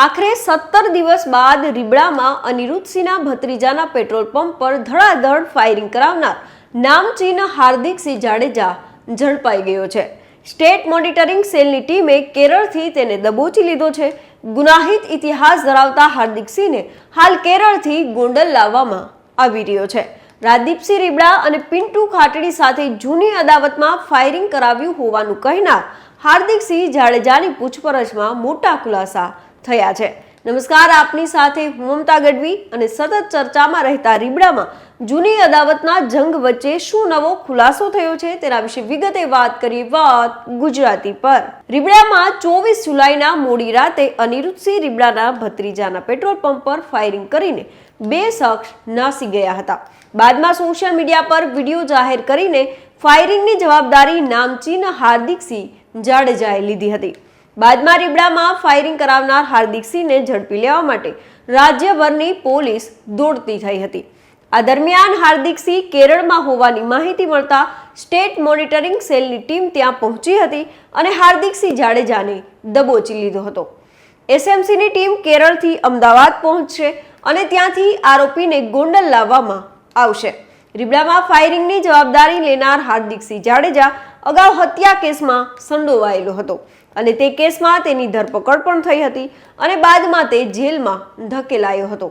આખરે સત્તર દિવસ બાદ રીબડામાં અનિરુદ્ધસિંહના ભત્રીજાના પેટ્રોલ પંપ પર ધડાધડ ફાયરિંગ કરાવનાર નામચીન હાર્દિકસિંહ જાડેજા ઝડપાઈ ગયો છે. સ્ટેટ મોનિટરિંગ સેલની ટીમે કેરળથી તેને દબોચી લીધો છે. ગુનાહિત ઇતિહાસ ધરાવતા હાર્દિકસિંહને હાલ કેરળથી ગોંડલ લાવવામાં આવી રહ્યો છે. રાજદીપસિંહ રીબડા અને પિન્ટુ ખાટડી સાથે જૂની અદાવતમાં ફાયરિંગ કરાવ્યું હોવાનું કહેનાર હાર્દિકસિંહ જાડેજાની પૂછપરછમાં મોટા ખુલાસા થયા છે. નમસ્કાર, આપની સાથે હું મમતા ગઢવી અને સતત ચર્ચામાં રહેતા રીબડામાં જૂની અદાવતના જંગ વચ્ચે શું નવો ખુલાસો થયો છે તેના વિશે વિગતે વાત કરી વાત ગુજરાતી પર. રીબડામાં ચોવીસ જુલાઈના મોડી રાતે અનિરુદ્ધસિંહ રીબડાના ભત્રીજાના પેટ્રોલ પંપ પર ફાયરિંગ કરીને બે શખ્સ નાસી ગયા હતા. બાદમાં સોશિયલ મીડિયા પર વીડિયો જાહેર કરીને ફાયરિંગની જવાબદારી નામચીન હાર્દિકસિંહ જાડેજાએ લીધી હતી. બાદમાં રીબડામાં ફાયરિંગ કરાવનાર હાર્દિકસિંહને ઝડપી લેવા માટે રાજ્યભરની પોલીસ દોડતી થઈ હતી. આ દરમિયાન હાર્દિકસિંહ કેરળમાં હોવાની માહિતી મળતા સ્ટેટ મોનિટરિંગ સેલની ટીમ ત્યાં પહોંચી હતી અને હાર્દિકસિંહ જાડેજાને દબોચી લીધો હતો. એસએમસીની ટીમ કેરળથી અમદાવાદ પહોંચશે અને ત્યાંથી આરોપીને ગોંડલ લાવવામાં આવશે. રીબડામાં ફાયરિંગની જવાબદારી લેનાર હાર્દિકસિંહ જાડેજા અગાઉ હત્યા કેસમાં સંડોવાયેલો હતો અને તે કેસમાં તેની ધરપકડ પણ થઈ હતી અને બાદમાં તે જેલમાં ધકેલાયો હતો.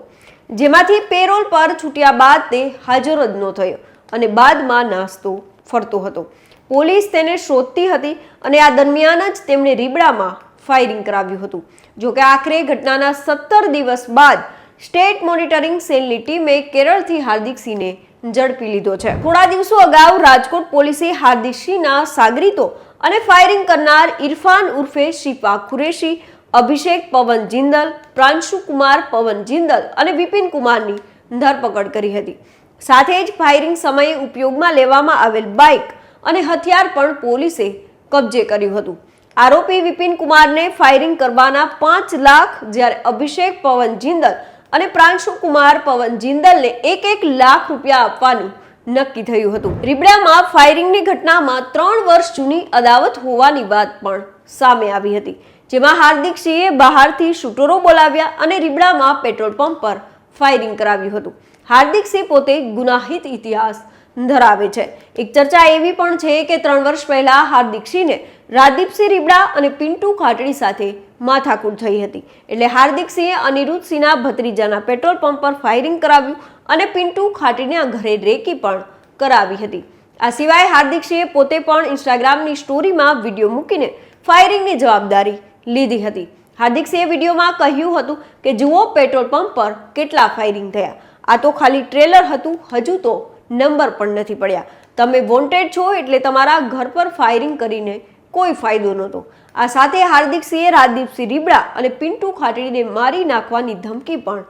જેમાંથી પેરોલ પર છૂટ્યા બાદ તે હાજર જ ન થયો અને બાદમાં નાસ્તો ફરતો હતો. પોલીસ તેને શોધતી હતી અને આ દરમિયાન જ તેમણે રીબડામાં ફાયરિંગ કરાવ્યું હતું. જોકે આખરે ઘટનાના સત્તર દિવસ બાદ સ્ટેટ મોનિટરિંગ સેલની ટીમે કેરળથી હાર્દિકસિંહને ઝડપી લીધો છે. થોડા દિવસો અગાઉ રાજકોટ પોલીસે હાર્દિકસિંહના સાગરીતો અને ફાયરિંગ કરનાર ઇરફાન ઉર્ફે શિફા ખુરેશી, અભિષેક પવન જિંદલ, પ્રાંશુ કુમાર પવન જિંદલ અને વિપિન કુમારની ધરપકડ કરી હતી. સાથે જ ફાયરિંગ સમયે ઉપયોગમાં લેવામાં આવેલ બાઇક અને હથિયાર પણ પોલીસે કબજે કર્યું હતું. આરોપી વિપિન કુમારને ફાયરિંગ કરવાના પાંચ લાખ જ્યારે અભિષેક પવન જિંદલ અને પ્રાંશુ કુમાર પવન જિંદલને એક એક લાખ રૂપિયા આપવાનું નક્કી થયું હતું. રીબડામાં ફાયરિંગની ઘટનામાં ત્રણ વર્ષ જૂની અદાવત હોવાની વાત પણ સામે આવી હતી. જેમાં હાર્દિક સિંહે બહારથી શૂટરો બોલાવ્યા અને રીબડામાં પેટ્રોલ પંપ પર ફાયરિંગ કરાવ્યું હતું. હાર્દિક સિંહ પોતે ગુનાહિત ઇતિહાસ ધરાવે છે. એક ચર્ચા એવી પણ છે કે ત્રણ વર્ષ પહેલા હાર્દિક સિંહને રાજદીપસિંહ રીબડા અને પિન્ટુ ખાટડી સાથે માથાકૂટ થઈ હતી. એટલે હાર્દિક સિંહે અનિરુદ્ધ સિંહના ભત્રીજાના પેટ્રોલ પંપ પર ફાયરિંગ કરાવ્યું અને પિન્ટુ ખાટડીના ઘરે રેકી પણ કરાવી હતી. આ સિવાય હાર્દિક સિંહે પોતે પણ ઇન્સ્ટાગ્રામની સ્ટોરીમાં વીડિયો મૂકીને ફાયરિંગની જવાબદારી લીધી હતી. હાર્દિક સિંહે વિડીયોમાં કહ્યું હતું કે, જુઓ, પેટ્રોલ પંપ પર કેટલા ફાયરિંગ થયા. આ તો ખાલી ટ્રેલર હતું, હજુ તો નંબર પણ નથી પડ્યા. તમે વોન્ટેડ છો એટલે તમારા ઘર પર ફાયરિંગ કરીને કોઈ ફાયદો નહોતો. આ સાથે હાર્દિક સિંહે રાજદીપસિંહ રીબડા અને પિન્ટુ ખાટડીને મારી નાખવાની ધમકી પણ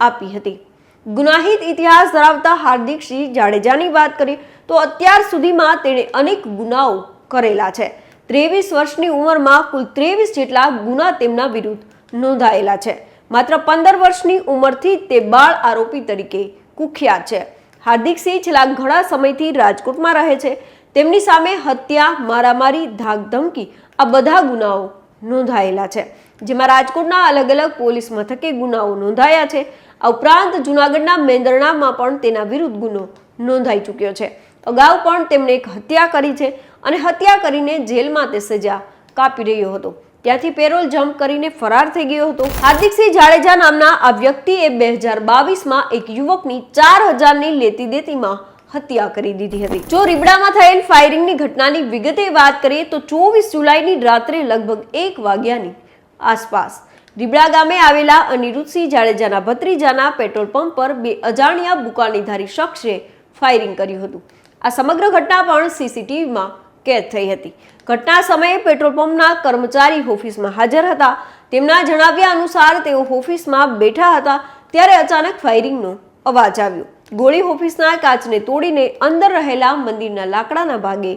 આપી હતી. ગુનાહિત ઇતિહાસ ધરાવતા હાર્દિક સિંહ જાડેજાની વાત કરીએ તો અત્યાર સુધીમાં તેણે અનેક ગુનાઓ કરેલા છે. ત્રેવીસ વર્ષની ઉંમરમાં કુલ ત્રેવીસ જેટલા ગુના તેમના વિરુદ્ધ નોંધાયેલા છે. માત્ર પંદર વર્ષની ઉંમરથી તે બાળ આરોપી તરીકે કુખ્યાત છે. હાર્દિક સિંહ છેલ્લા ઘણા સમયથી રાજકોટમાં રહે છે. તેમની સામે હત્યા, મારામારી, ધાકધમકી આ બધા ગુનાઓ નોંધાયેલા છે. જેમાં રાજકોટના અલગ અલગ પોલીસ મથકે ગુનાઓ નોંધાયા છે. આ ઉપરાંત જૂનાગઢના મેંદરણામાં પણ તેના વિરુદ્ધ ગુનો નોંધાઈ ચૂક્યો છે. અગાઉ પણ તેમણે એક હત્યા કરી છે અને હત્યા કરીને જેલમાં તે સજા કાપી રહ્યો હતો. ત્યાંથી પેરોલ જમ્પ કરીને ફરાર થઈ ગયો હતો. હાર્દિકસિંહ જાડેજા નામના આ વ્યક્તિએ બે હજાર બાવીસમાં એક યુવકની ચાર હજારની લેતી દેતીમાં હત્યા કરી દીધી હતી. જો રીબડામાં થયેલ ફાયરિંગની ઘટનાની વિગતે વાત કરીએ તો ચોવીસ જુલાઈની રાત્રે લગભગ એક વાગ્યાની આસપાસ રીબડા ગામે આવેલા અનિરુદ્ધસિંહ જાડેજાના ભત્રીજાના પેટ્રોલ પંપ પર બે અજાણ્યા બુકાનીધારી શખ્સે ફાયરિંગ કર્યું હતું. આ સમગ્ર ઘટના પણ સીસીટીવીમાં કેદ થઈ હતી. ઘટના સમયે પેટ્રોલ પંપના કર્મચારી ઓફિસમાં હાજર હતા. તેમના જણાવ્યા અનુસાર તેઓ ઓફિસમાં બેઠા હતા ત્યારે અચાનક ફાયરિંગનો અવાજ આવ્યો. ગોળી ઓફિસના કાચને તોડીને અંદર રહેલા મંદિરના લાકડાના ભાગે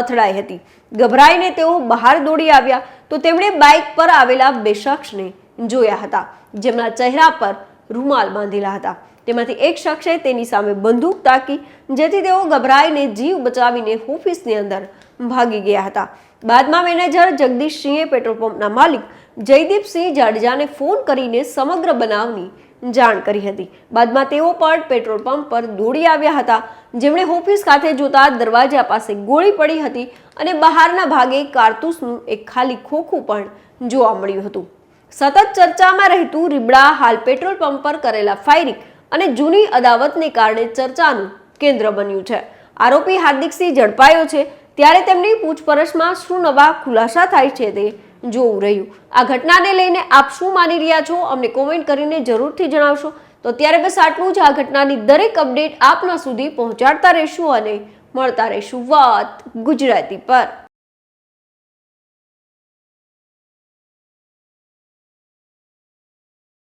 અથડાઈ હતી. ગભરાઈને તેઓ બહાર દોડી આવ્યા તો તેમણે બાઇક પર આવેલા બે શખ્સને જોયા હતા, જેમના ચહેરા પર રૂમાલ બાંધેલા હતા. તેમાંથી એક શખ્સે તેની સામે બંદૂક તાકી, જેથી તેઓ ગભરાઈને જીવ બચાવીને ઓફિસની અંદર ભાગી ગયા હતા. બાદમાં મેનેજર જગદીશ સિંહે પેટ્રોલ પંપના માલિક જયદીપસિંહ જાડેજાને ફોન કરીને સમગ્ર બનાવની જાણ કરી હતી. બાદમાં તેઓ પણ પેટ્રોલ પંપ પર દોડી આવ્યા હતા. જેમણે ઓફિસ ખાતે જોતા દરવાજા પાસે ગોળી પડી હતી અને બહારના ભાગે કારતૂસનું એક ખાલી ખોખું પણ જોવા મળ્યું હતું. સતત ચર્ચામાં રહેતું રીબડા હાલ પેટ્રોલ પંપ પર કરેલા ફાયરિંગ અને જૂની અદાવતને કારણે ચર્ચાનું કેન્દ્ર બન્યું છે. આરોપી હાર્દિકસિંહ ઝડપાયો છે, ત્યારે તેમની પૂછપરછમાં શું નવા ખુલાસા થાય છે તે જોવું રહ્યું. આ ઘટનાને લઈને આપ શું માની રહ્યા છો, અમને કોમેન્ટ કરીને જરૂરથી જણાવશો. તો ત્યારે બસ આટલું જ. આ ઘટનાની દરેક અપડેટ આપના સુધી પહોંચાડતા રહીશું અને મળતા રહીશું વાત ગુજરાતી પર.